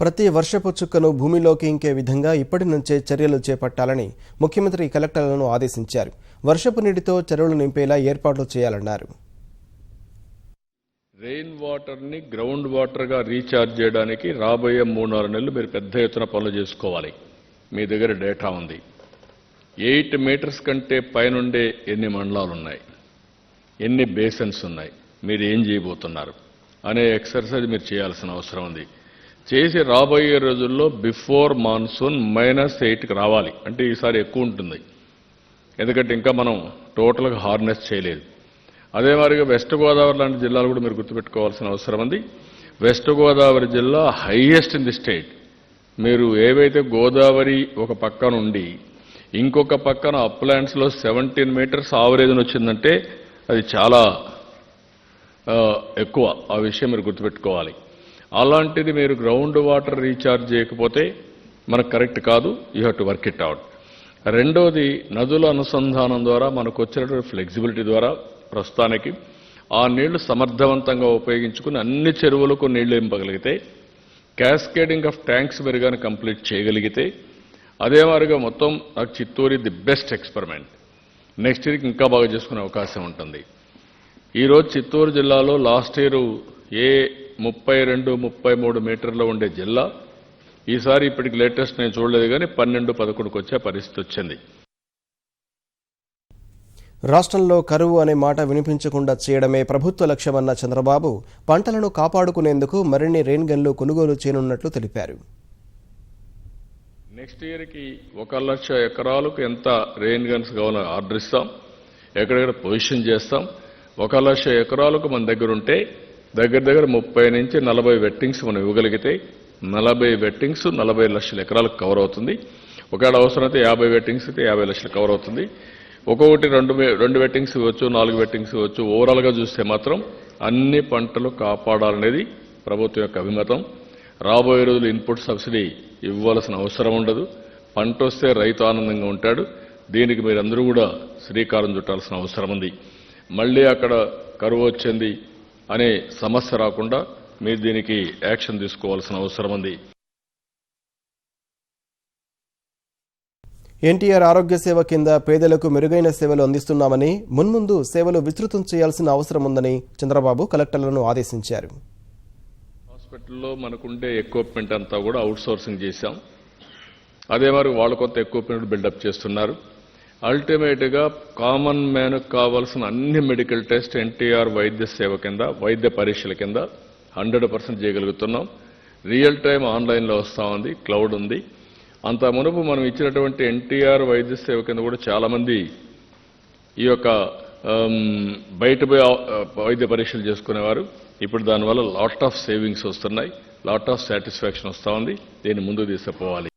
ప్రతి వర్షపు చుక్కను భూమిలోకి ఇంకే విధంగా ఇప్పటి నుంచే చర్యలు చేపట్టాలని ముఖ్యమంత్రి కలెక్టర్లను ఆదేశించారు. వర్షపు నీటితో చెరువులు నింపేలా ఏర్పాట్లు చేయాలన్నారు. రెయిన్ వాటర్ని గ్రౌండ్ వాటర్గా రీఛార్జ్ చేయడానికి రాబోయే మూడు నాలుగు నెలలు మీరు పెద్ద ఎత్తున పనులు చేసుకోవాలి. మీ దగ్గర డేటా ఉంది. ఎయిట్ మీటర్స్ కంటే పైనుండే ఎన్ని మండలాలు ఉన్నాయి ఎన్ని బేసన్స్ ఉన్నాయి? మీరు ఏం చేయబోతున్నారు? అనే ఎక్సర్సైజ్ మీరు చేయాల్సిన అవసరం ఉంది. చేసి రాబోయే రోజుల్లో బిఫోర్ మాన్సూన్ మైనస్ ఎయిట్కి రావాలి. అంటే ఈసారి ఎక్కువ ఉంటుంది. ఎందుకంటే ఇంకా మనం టోటల్గా హార్నెస్ చేయలేదు. అదే మాదిరిగా వెస్ట్ గోదావరి లాంటి జిల్లాలు కూడా మీరు గుర్తుపెట్టుకోవాల్సిన అవసరం ఉంది. వెస్ట్ గోదావరి జిల్లా హైయెస్ట్ ఇన్ ది స్టేట్. మీరు ఏవైతే గోదావరి ఒక పక్కన ఉండి ఇంకొక పక్కన అప్లాండ్స్లో సెవెంటీన్ మీటర్స్ ఆవరేజ్ వచ్చిందంటే అది చాలా ఎక్కువ. ఆ విషయం మీరు గుర్తుపెట్టుకోవాలి. అలాంటిది మీరు గ్రౌండ్ వాటర్ రీఛార్జ్ చేయకపోతే మనకు కరెక్ట్ కాదు. You have to work it out రెండోది నదుల అనుసంధానం ద్వారా మనకు వచ్చినటువంటి ఫ్లెక్సిబిలిటీ ద్వారా ప్రస్తుతానికి ఆ నీళ్ళు సమర్థవంతంగా ఉపయోగించుకుని అన్ని చెరువులకు నీళ్ళు ఇంపగలిగితే క్యాస్కేడింగ్ ఆఫ్ ట్యాంక్స్ మీరు కానీ కంప్లీట్ చేయగలిగితే అదే మాదిరిగా మొత్తం నాకు Chittoor the best experiment next ఇయర్కి ఇంకా బాగా చేసుకునే అవకాశం ఉంటుంది. ఈరోజు చిత్తూరు జిల్లాలో లాస్ట్ ఇయర్ ఏ ముప్పై రెండు ముప్పై మూడు మీటర్లో ఉండే జిల్లా. ఈసారి ఇప్పటికి లేటెస్ట్ నేను చూడలేదు కానీ పన్నెండు పదకొండుకు వచ్చే పరిస్థితి వచ్చింది. రాష్ట్రంలో కరువు అనే మాట వినిపించకుండా చేయడమే ప్రభుత్వ లక్ష్యమన్న చంద్రబాబు పంటలను కాపాడుకునేందుకు మరిన్ని రెయిన్ గన్లు కొనుగోలు చేయనున్నట్లు తెలిపారు. నెక్స్ట్ ఇయర్కి ఒక లక్ష ఎకరాలకు ఎంత రెయిన్ గన్స్ కావాలో ఆర్డర్ ఇస్తాం ఎక్కడెక్కడ పొజిషన్ చేస్తాం ఒక లక్ష ఎకరాలకు మన దగ్గర ఉంటే దగ్గర దగ్గర ముప్పై నుంచి నలభై వెట్టింగ్స్ మనం ఇవ్వగలిగితే నలభై వెట్టింగ్స్ నలభై లక్షల ఎకరాలకు కవర్ అవుతుంది. ఒకవేళ అవసరమైతే యాభై వెట్టింగ్స్ అయితే యాభై లక్షలు కవర్ అవుతుంది. ఒక్కొక్కటి రెండు వే- రెండు వెట్టింగ్స్ ఇవ్వచ్చు నాలుగు వెట్టింగ్స్ ఇవ్వచ్చు. ఓవరాల్గా చూస్తే మాత్రం అన్ని పంటలు కాపాడాలనేది ప్రభుత్వం యొక్క అభిమతం. రాబోయే రోజులు ఇన్పుట్ సబ్సిడీ ఇవ్వాల్సిన అవసరం ఉండదు. పంట వస్తే రైతు ఆనందంగా ఉంటాడు. దీనికి మీరందరూ కూడా శ్రీకారం చుట్టాల్సిన అవసరం ఉంది. మళ్ళీ అక్కడ కరువు వచ్చింది అనే సమస్య రాకుండా మీరు దీనికి యాక్షన్ తీసుకోవాల్సిన అవసరం ఉంది. ఎన్టీఆర్ ఆరోగ్య సేవ కింద పేదలకు మెరుగైన సేవలు అందిస్తున్నామని మున్ముందు సేవలు విస్తృతం చేయాల్సిన అవసరం ఉందని చంద్రబాబు కలెక్టర్లను ఆదేశించారు. హాస్పిటల్లో మనకుండే ఎక్విప్మెంట్ అంతా కూడా అవుట్ సోర్సింగ్ చేశాం. అదే మరి వాళ్ళు కొంత ఎక్విప్మెంట్ బిల్డప్ చేస్తున్నారు. అల్టిమేట్గా కామన్ మ్యాన్కు కావాల్సిన అన్ని మెడికల్ టెస్ట్ ఎన్టీఆర్ వైద్య సేవ కింద వైద్య పరీక్షల కింద హండ్రెడ్ పర్సెంట్ చేయగలుగుతున్నాం. రియల్ టైం ఆన్లైన్లో వస్తూ ఉంది క్లౌడ్ ఉంది. అంత మునుపు మనం ఇచ్చినటువంటి ఎన్టీఆర్ వైద్య సేవ కింద కూడా చాలామంది ఈ యొక్క um, బయట పోయి uh, వైద్య పరీక్షలు చేసుకునేవారు. ఇప్పుడు దానివల్ల లాట్ ఆఫ్ సేవింగ్స్ వస్తున్నాయి. లాట్ ఆఫ్ సాటిస్ఫాక్షన్ వస్తూ ఉంది. దీన్ని ముందుకు తీసుకుపోవాలి.